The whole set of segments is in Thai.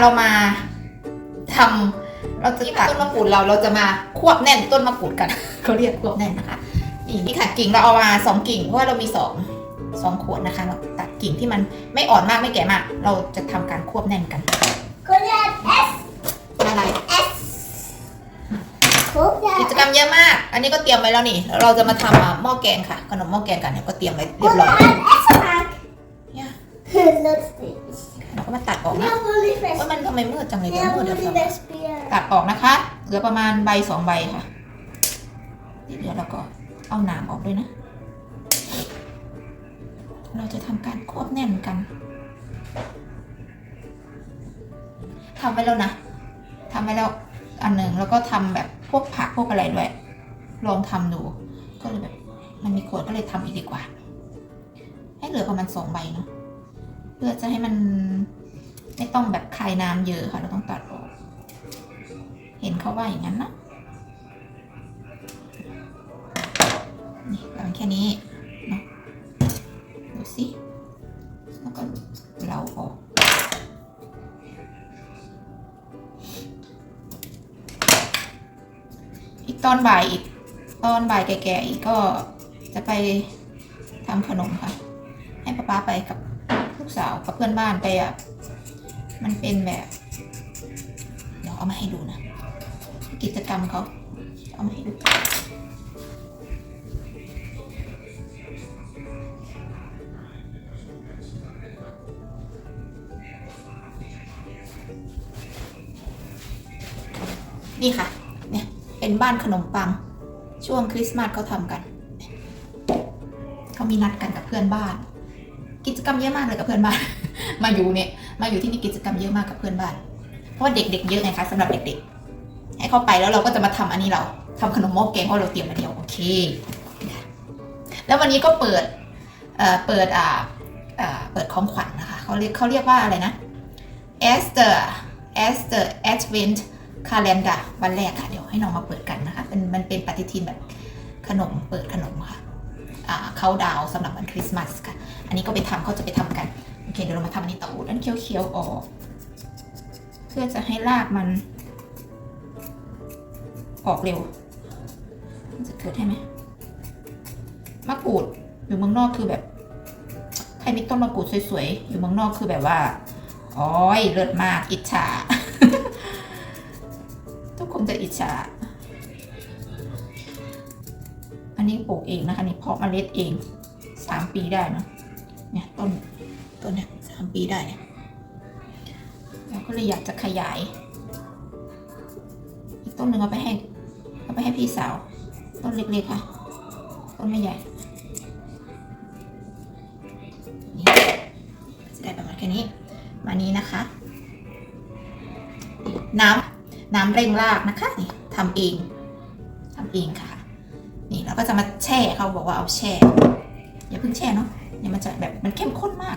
เรามาทำเราจะตัดต้นมะกรูดเราเราจะมาควบแน่นต้นมะกรูดกันเขาเรียกควบแน่นนะคะนี่นี่ค่ะกิ่งเราเอามาสองกิ่งเพราะว่าเรามีสองสองขวดนะคะ เราตัดกิ่งที่มันไม่อ่อนมากไม่แก่มาก เราจะทำการควบแน่นกันก็เรียก S อะไร S ทุกอย่างกิจกรรมเยอะมาก อันนี้ก็เตรียมไว้แล้วนี่แล้วเราจะมาทำอะหม้อแกงค่ะ ขนมหม้อแกงกันเนี่ยก็เตรียมไว้เรียบร้อย S มาเนี่ย Let's do เรา ก็มาตัดออกนะ Now only fresh ว่ามันทำไมมืดจังเลยเดี๋ยว Now มืดเดี๋ยว only ทำ fresh beer ตัดออกนะคะ เหลือประมาณใบสองใบค่ะเดี๋ยวเราก็เอาหนามออกด้วยนะ เราจะทำการควบแน่นกันทำไว้แล้วนะทำไว้แล้วอันหนึ่งแล้วก็ทำแบบพวกผักพวกอะไรด้วย ลองทำดู ก็เลยแบบมันมีขวดก็เลยทำอีกดีกว่า ให้เหลือประมาณสองใบเนาะเพื่อจะให้มัน ไม่ต้องแบบคายน้ำเยอะค่ะ เราต้องตัดออก เห็นเขาว่าอย่างนั้นนะนี่ประมาณแค่นี้เนาะดูสิ แล้วก็เราออกอีกตอนบ่ายอีกตอนบ่ายแก่ๆอีกก็จะไปทำขนมค่ะ ให้ป้าป้าไปกับลูกสาวกับเพื่อนบ้านไปอะ มันเป็นแบบ เดี๋ยวเอามาให้ดูนะ กิจกรรมเขาเอามาให้ดูนี่ค่ะ เนี่ย เป็นบ้านขนมปัง ช่วงคริสต์มาสเขาทำกัน เขามีนัดกันกับเพื่อนบ้าน กิจกรรมเยอะมากเลยกับเพื่อนบ้าน มาอยู่เนี่ย มาอยู่ที่นี่กิจกรรมเยอะมากกับเพื่อนบ้าน เพราะว่าเด็กๆเยอะไงคะสำหรับเด็กๆ ให้เข้าไปแล้วเราก็จะมาทำอันนี้เราทำขนมหม้อแกงเพราะเราเตรียมมาเดียวโอเค แล้ววันนี้ก็เปิดเอ่อเปิดอ่าอ่าเปิดของขวัญนะคะเขาเรียกเขาเรียกว่าอะไรนะ Esther Esther Advent Calendar วันแรกค่ะ เดี๋ยวให้น้องมาเปิดกันนะคะเป็นมันเป็นปฏิทินแบบขนมเปิดขนมค่ะอ่าเขาดาวสำหรับวันคริสต์มาสค่ะ อันนี้ก็ไปทำเขาจะไปทำกัน โอเคเดี๋ยวเรามาทำอันนี้ต่ออันเคี้ยวๆออก เพื่อจะให้รากมัน ออกเร็วมันจะเกิดให้ไหมมะกรูดอยู่เมืองนอกคือแบบใครมีต้นมะกรูดสวยๆ อยู่เมืองนอกคือแบบว่าอ้ยเลิศมากอิจฉา ทุกคนจะอิจฉา อันนี้ปลูกเองนะคะนี่เพาะเมล็ดเองสามปีได้เนอะ ปีได้เราก็เลยอยากจะขยาย อีกต้นหนึ่งเอาไปให้เอาไปให้พี่สาว ต้นเล็กๆค่ะ ต้นไม่ใหญ่จะได้ประมาณแค่นี้ มานี้นะคะ น้ำน้ำเร่งรากนะคะนี่ทำเองทำเองค่ะ นี่เราก็จะมาแช่เขาบอกว่าเอาแช่ อย่าเพิ่งแช่เนาะเดี๋ยวมันจะแบบมันเข้มข้นมาก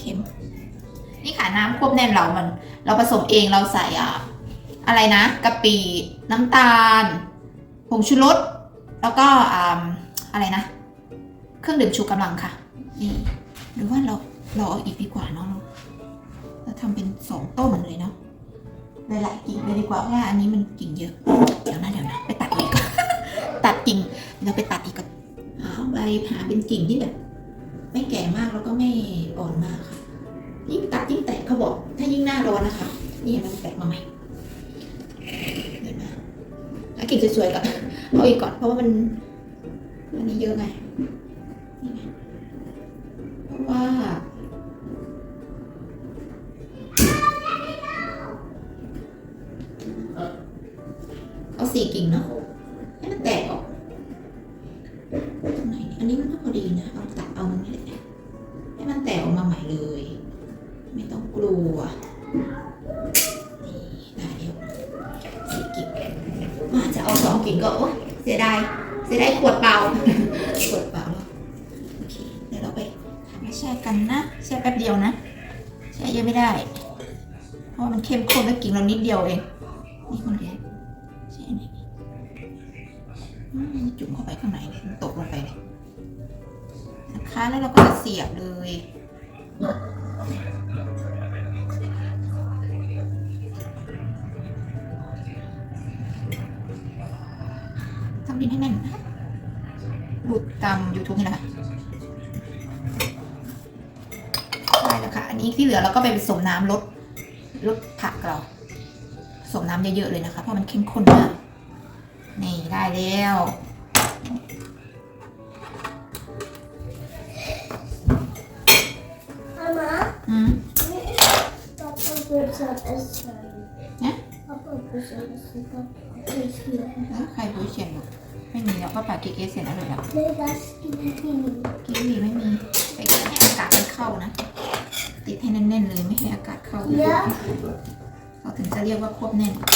เค็ม นี่ค่ะน้ำควบแน่นเรามัน เราผสมเองเราใส่อะอะไรนะกะปิน้ำตาลผงชูรสแล้วก็อ่าอะไรนะ เครื่องดื่มชูกำลังค่ะนี่หรือว่าเราเราเอาอีกดีกว่าเนาะเราเราทำเป็นสองต้นเลยเนาะหลายๆกิ่งเลยดีกว่าเพราะว่าอันนี้มันกิ่งเยอะ เดี๋ยวนะเดี๋ยวนะไปตัดอีกตัดกิ่งเราไปตัดอีกก็หาใบหาเป็นกิ่งที่แบบ ไม่แก่มากแล้วก็ไม่อ่อนมากค่ะ ยิ่งตัดยิ่งแตกเขาบอก ถ้ายิ่งหน้าร้อนนะคะ นี่มันแตกมาใหม่เห็นไหมเอากิ่งสวยๆก่อนเอาอีกก่อนเพราะว่ามันอันนี้เยอะไงนี่ไงเพราะว่าเอาสี่กิ่งเนาะ ราะมันเข้มข้นแล้วกิ่เรานิดเดียวเอง นี่มันเล็กใช่นี่จุ่มเข้าไปข้างในตกลงไปเลยนะคะแล้วเราก็เสียบเลยทำดินให้แน่นนะดูตามยูทูบนี่นะคะได้แล้วค่ะ อันนี้ที่เหลือเราก็ไปผสมน้ำลด ลดผักเราผสมน้ำเยอะๆเลยนะคะ เพราะมันเข้มข้นมากนี่ได้แล้ว Mama, อืม Papa puts up a sun. Yeah? Papa puts up a sun. Papa is here. แล้วใครรู้เขียนหรอไม่มีแล้วก็ปากิเกสเสร็จแล้วเลยแล้ว Let us give him. กิวีไม่มีไปกินให้อากาศมันเข้านะ ติดให้แน่นๆเลยไม่ให้อากาศเข้า Yeah. เขาถึงจะเรียกว่าควบแน่นอะ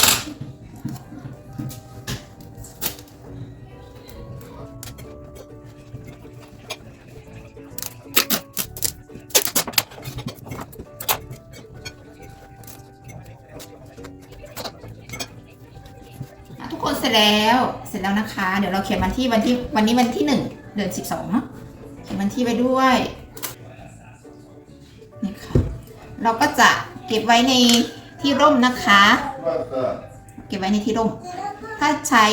ทุกคนเสร็จแล้วเสร็จแล้วนะคะ เดี๋ยวเราเขียนวันที่วันที่วันนี้วันที่หนึ่งเดือนสิบสองเนาะเขียนวันที่ไว้ด้วย เราก็จะเก็บไว้ในที่ร่มนะคะ เก็บไว้ในที่ร่ม ถ้าใช้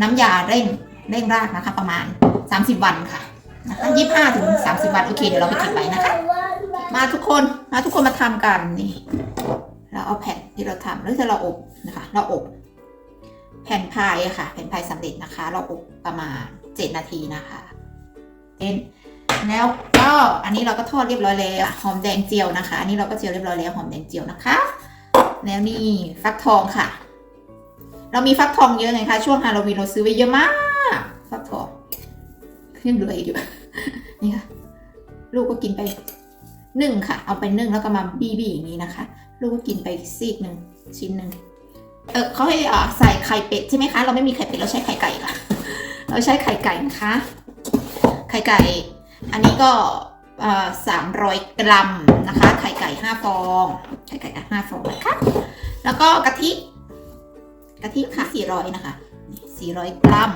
น้ำยาเร่งเร่งรากนะคะ ประมาณ 30 วันค่ะนะคะ25ถึง30วันโอเคเดี๋ยวเราไปเก็บไว้นะคะ มาทุกคนมาทุกคนมาทำกันนี่ เราเอาแผ่นที่เราทำแล้วจะเราอบนะคะ เราอบ แผ่นพายอะค่ะ แผ่นพายสำเร็จนะคะ เราอบประมาณ7นาทีนะคะเอ็น แล้วก็อันนี้เราก็ทอดเรียบร้อยแล้วหอมแดงเจียวนะคะ อันนี้เราก็เจียวเรียบร้อยแล้วหอมแดงเจียวนะคะ แล้วนี่ฟักทองค่ะ เรามีฟักทองเยอะไงคะช่วงฮาโลวีนเราซื้อไว้เยอะมาก ฟักทองยังเหลืออีกอยู่นี่ค่ะ ลูกก็กินไปนึ่งค่ะ เอาไปนึ่งแล้วก็มาบีบีอย่างนี้นะคะ ลูกก็กินไปซีกหนึ่งชิ้นหนึ่งเออเขาให้อ่าใส่ไข่เป็ดใช่ไหมคะ เราไม่มีไข่เป็ดเราใช้ไข่ไก่ค่ะ เราใช้ไข่ไก่นะคะ ไข่ไก่ อันนี้ก็สามร้อยกรัมนะคะ ไข่ไก่ห้าฟอง ไข่ไก่ห้าฟองนะคะ แล้วก็กะทิ กะทิค่ะสี่ร้อยนะคะสี่ร้อยกรัม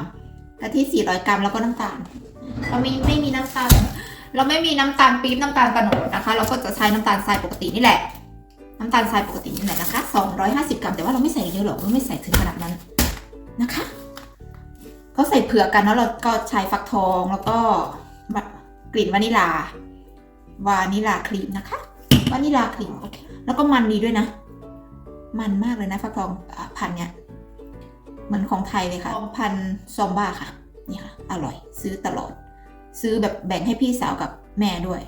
กะทิสี่ร้อยกรัมแล้วก็น้ำตาล เราไม่ไม่มีน้ำตาล เราไม่มีน้ำตาลปี๊บน้ำตาลตะโนดนะคะ เราก็จะใช้น้ำตาลทรายปกตินี่แหละ น้ำตาลทรายปกตินี่แหละนะคะ250กรัม แต่ว่าเราไม่ใส่เยอะหรอกเราไม่ใส่ถึงขนาดนั้นนะคะเขาใส่เผือกกันแล้วเราก็ใช้ฟักทองแล้วก็ กลิ่นวานิลาวานิลาครีมนะคะวานิลาครีมโอเคแล้วก็มันดีด้วยนะ มันมากเลยนะฟักทองอะพันเนี้ยเหมือนของไทยเลยค่ะพันซอมบ้าค่ะนี่ค่ะ อร่อย ซื้อตลอด ซื้อแบบแบ่งให้พี่สาวกับแม่ด้วย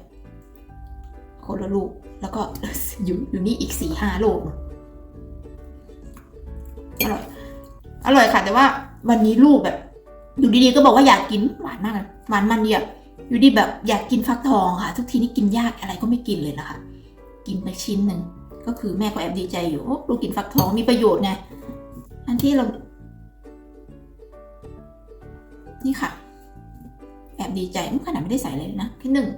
คนละลูก แล้วก็อยู่อยู่นี่อีกสี่ห้าลูกอร่อย อร่อยค่ะ แต่ว่าวันนี้ลูกแบบ อยู่ดีๆก็บอกว่าอยากกินหวานมากเลยหวานมันเดียว อยู่ดีแบบอยากกินฟักทองค่ะ ทุกทีนี่กินยากอะไรก็ไม่กินเลยนะคะ กินไปชิ้นหนึ่งก็คือแม่ก็แอบดีใจอยู่โอ้ลูกกินฟักทองมีประโยชน์ไงอันที่เรา นี่ค่ะ แอบดีใจม่ขนาดไม่ได้ใส่เลยนะแค่หนึ่ง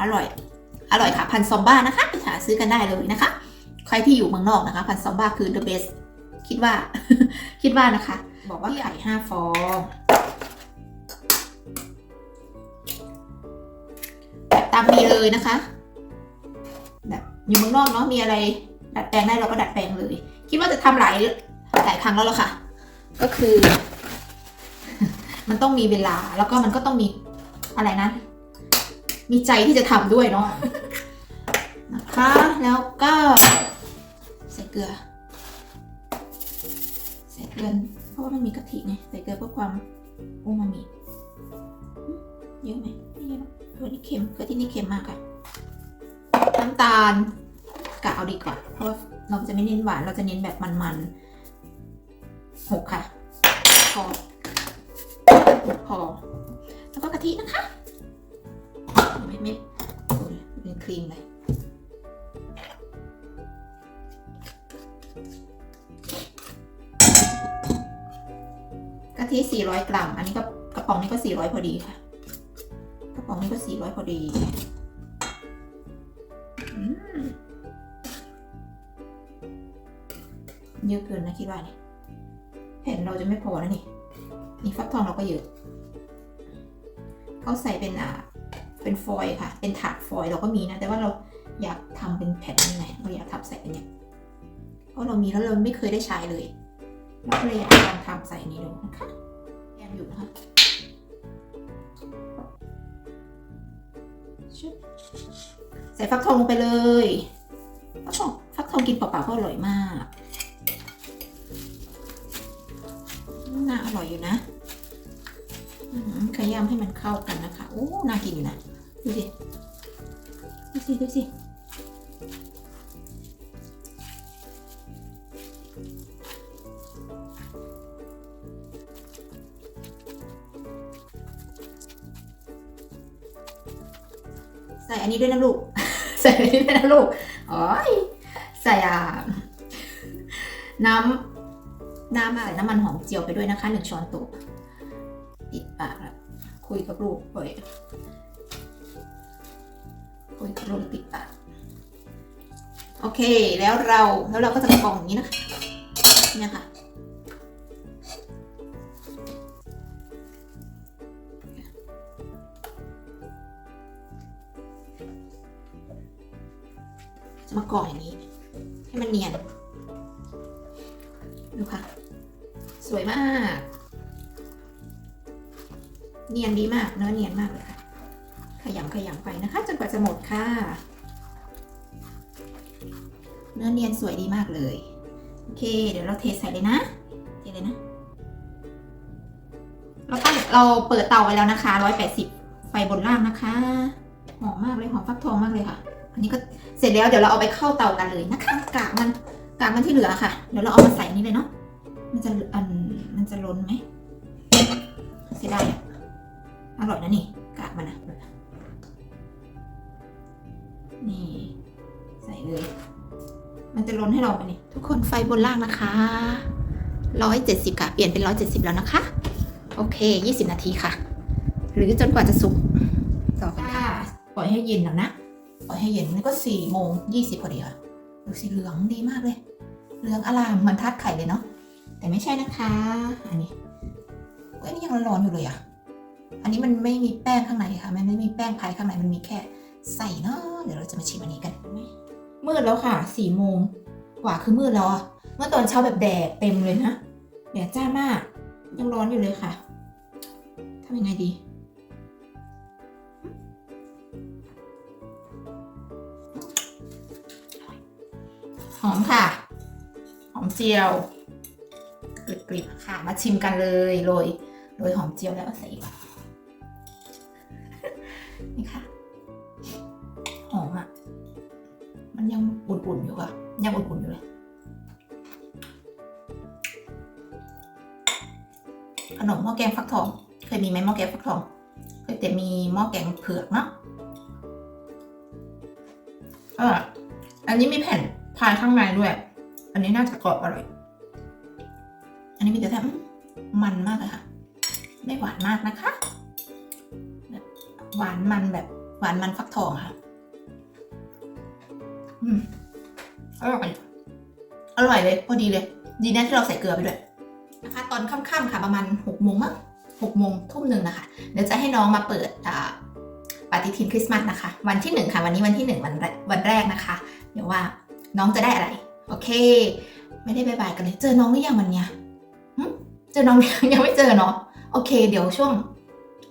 อร่อย อร่อยค่ะ พันซอมบ้านะคะไปหาซื้อกันได้เลยนะคะ ใครที่อยู่เมืองนอกนะคะ พันซอมบ้าคือ the best คิดว่า คิดว่านะคะ บอกว่าไข่ห้าฟองแบบตามนี้เลยนะคะ แบบอยู่เมืองนอกเนาะมีอะไร ดัดแปลงได้เราก็ดัดแปลงเลย คิดว่าจะทำหลายหลายครั้งแล้วล่ะค่ะ ก็คือ มันต้องมีเวลาแล้วก็มันก็ต้องมีอะไรนะ มีใจที่จะทำด้วยเนาะนะคะแล้วก็ใส่เกลือใส่เกลือเพ ราะว่ามันมีกะทิไงใส่เกลือเพื่อความโอมามิเยอะไหมไม่เยอะหรอกเกลือนี่เค็มเกลือที่นี่เค็มมากค่ะน้ำตาลกะเอาดีกว่า เพราะว่าเราจะไม่เน้นหวานเราจะเน้นแบบมันๆหกค่ะพอพอแล้วก็กะทินะคะ ไม่ไม่เป็นครีมเลย ทิ 400 กรัม อันนี้ก็กระป๋องนี้ก็ 400 พอดีค่ะ กระป๋องนี้ก็ 400 พอดีเยอะเกินนะคิดว่านี่แผ่นเราจะไม่พอแล้วนี่ นี่ฟักทองเราก็เยอะเขาใส่เป็นอ่า เป็นฟอยล์ค่ะ เป็นถาดฟอยล์เราก็มีนะ แต่ว่าเราอยากทำเป็นแผ่นนี่ไงเราอยากทับใส่เป็นเนี่ย เพราะเรามีแล้วเราไม่เคยได้ใช้เลย เราก็เลยอยากลองทำใส่นี้ดูนะคะแยมอยู่นะคะใส่ฟักทองลงไปเลยฟักทองฟักทองกินเปล่าๆก็อร่อยมากน่าอร่อยอยู่นะขยำให้มันเข้ากันนะคะโอ้น่ากินอยู่นะดูสิดูสิดูสิ ใส่อันนี้ด้วยนะลูก ใส่อันนี้ด้วยนะลูกโอ้ยใส่อ่าน้ำน้ำใส่น้ำมันหอมเจียวไปด้วยนะคะหนึ่งช้อนโต๊ะปิดปากแล้วคุยกับลูกเลยคุยกับลูกปิดปากโอเค แล้วเราแล้วเราก็จะกรองอย่างนี้นะคะเนี่ยค่ะ มากรออย่างนี้ ให้มันเนียน ดูค่ะ สวยมาก เนียนดีมากเนื้อเนียนมากเลยค่ะ ขยำขยำไปนะคะ จนกว่าจะหมดค่ะ เนื้อเนียนสวยดีมากเลย โอเค เดี๋ยวเราเทใส่เลยนะ เทเลยนะ เราตั้งเราเปิดเตาไว้แล้วนะคะ 180 ไฟบนล่างนะคะ หอมมากเลย หอมฟักทองมากเลยค่ะ อันนี้ก็เสร็จแล้วเดี๋ยวเราเอาไปเข้าเตากันเลยนะคะกากมันกากมันที่เหลือค่ะ เดี๋ยวเราเอามาใส่นี่เลยเนาะมันจะอันมันจะล้นไหมเสียดายอะอร่อยนะนี่กากมันนะนี่ใส่เลย มันจะล้นให้เราไปนี่ทุกคนไฟบนล่างนะคะร้อยเจ็ดสิบค่ะ เปลี่ยนเป็นร้อยเจ็ดสิบแล้วนะคะ โอเคยี่สิบนาทีค่ะ หรือจนกว่าจะสุกต่อค่ะปล่อยให้เย็นแล้วนะ ปล่อยให้เย็นนี่ก็สี่โมงยี่สิบพอดีค่ะดูสีเหลืองดีมากเลย เหลืองอลามเหมือนทาดไข่เลยเนาะแต่ไม่ใช่นะคะ อันนี้เอ้ยนี่ยังร้อนอยู่เลยอะอันนี้มันไม่มีแป้งข้างในค่ะ มันไม่มีแป้งพายข้างในมันมีแค่ใส่เนาะเดี๋ยวเราจะมาชิมอันนี้กันมืดแล้วค่ะสี่โมงกว่าคือมืดแล้วอะเมื่อตอนเช้าแบบแดดเต็มเลยนะแดดจ้ามาก ยังร้อนอยู่เลยค่ะทำยังไงดี หอมค่ะ หอมเจียวกริบๆค่ะ มาชิมกันเลยโรยโรยหอมเจียวแล้วใส่อีกนี่ค่ะ หอมอะ มันยังอุ่นๆอยู่ค่ะ ยังอุ่นๆอยู่เลย ขนมหม้อแกงฟักทอง เคยมีไหมหม้อแกงฟักทองเคยแต่มีหม้อแกงเผือกเนาะเอออันนี้มีแผ่น พายข้างในด้วย อันนี้น่าจะกรอบอร่อย อันนี้มีแต่แทมมันมากเลยค่ะ ไม่หวานมากนะคะ หวานมันแบบหวานมันฟักทองค่ะ อืมอร่อย อร่อยเลย พอดีเลย ดีนะที่เราใส่เกลือไปด้วยนะคะ ตอนค่ำๆค่ะประมาณหกโมงมั้งหกโมงทุ่มหนึ่งนะคะ เดี๋ยวจะให้น้องมาเปิดอ่าปฏิทินคริสต์มาสนะคะ วันที่หนึ่งค่ะ วันนี้วันที่หนึ่งวันแรกวันแรกนะคะ เดี๋ยวว่า น้องจะได้อะไร โอเค ไม่ได้บายบายกันเลย เจอน้องหรือยังวันเนี้ยเจอน้องยังไม่เจอเนาะ โอเค เดี๋ยวช่วง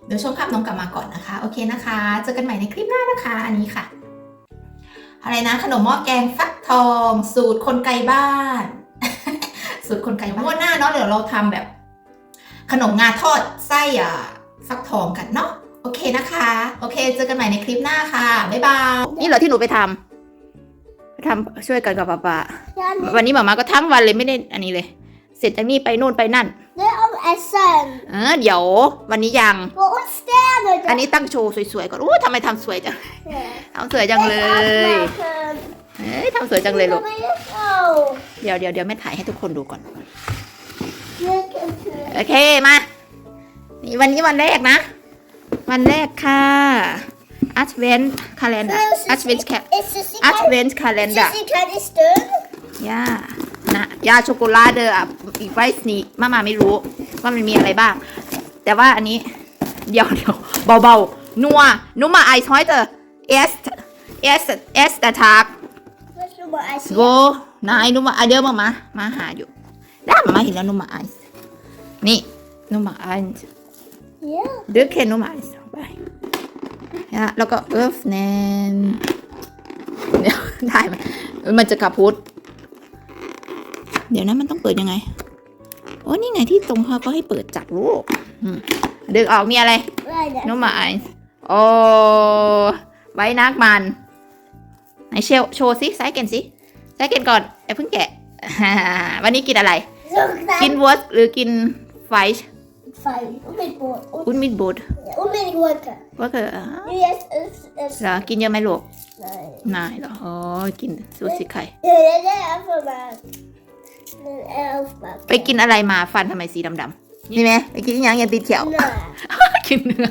เดี๋ยวช่วงค่ำน้องกลับมาก่อนนะคะ โอเคนะคะ เจอกันใหม่ในคลิปหน้านะคะ อันนี้ค่ะ อะไรนะ ขนมหม้อแกงฟักทอง สูตรคนไกลบ้าน สูตรคนไกลบ้านวันหน้าเนาะ เดี๋ยวเราทำแบบ ขนมงาทอดไส้อะฟักทองกันเนาะ โอเคนะคะ โอเค เจอกันใหม่ในคลิปหน้าค่ะ บ๊ายบาย นี่เหรอที่หนูไปทำไป ทำช่วยกันกับป้าป้า Ja, วันนี้หมามาก็ทั้งวันเลยไม่ได้อันนี้เลย เสร็จจากนี่ไปนู่นไปนั่น det om Essen. เออเดี๋ยววันนี้ยัง Och städer. อันนี้ตั้งโชว์สวยๆก่อนอู้ทำไมทำสวยจังทำสวยจังเลยเอ้ยทำสวยจังเลยลูกเดี๋ยวเดี๋ยวเดี๋ยวแม่ถ่ายให้ทุกคนดูก่อนโอเคมานี่วันนี้วันแรกนะ วันแรกค่ะ Advent Calendar Advent Ca- Advent Calendar Sissi kan i stund. ย่านะยาช็อกโกแลตเดอร์อะอีกไวสนีมามาไม่รู้ว่ามันมีอะไรบ้าง แต่ว่าอันนี้เดี๋ยวเดี๋ยวเบาๆ นัวนัวมาไอซ์ฮอยเตอร์เอสเอสเอสตาทาก Först då bara Essen. โกนายนุ่มอะเดี๋ยวมามา มาหาอยู่ได้มาเห็นแล้วนุ่มไอซ์นี่นุ่มไอซ์ Yeah. เดือดแค่นุ่มไอซ์ไป นะแล้วก็เอิร์ฟแนนเดี๋ยวได้ไหมมันจะกระพุดเดี๋ยวนะมันต้องเปิดยังไง โอ้นี่ไงที่ตรงเขาก็ให้เปิดจับลูกอืมดึงออกมีอะไร Right there. นุ่มไอซ์โอ้ไว้นักมันไหนเชลโชว์สิไซส์เกนสิไซส์เกนก่อนไอ้เพิ่งแกะ วันนี้กินอะไร So กิน that วอสหรือกินไฟช์ fine. Only board. อุนมิดบูด Only water. ว่าคือ Yes, it's it's เหรอกินเยอะไหมลูก nice. นายเหรออ๋อกินซูชิไข่ Yeah, yeah, alphabet. The alphabet. ไปกินอะไรมาฟันทำไมสีดำๆนี่ไหมไปกินอหยังอย่าติดเขียว Nah. กินเนื้อ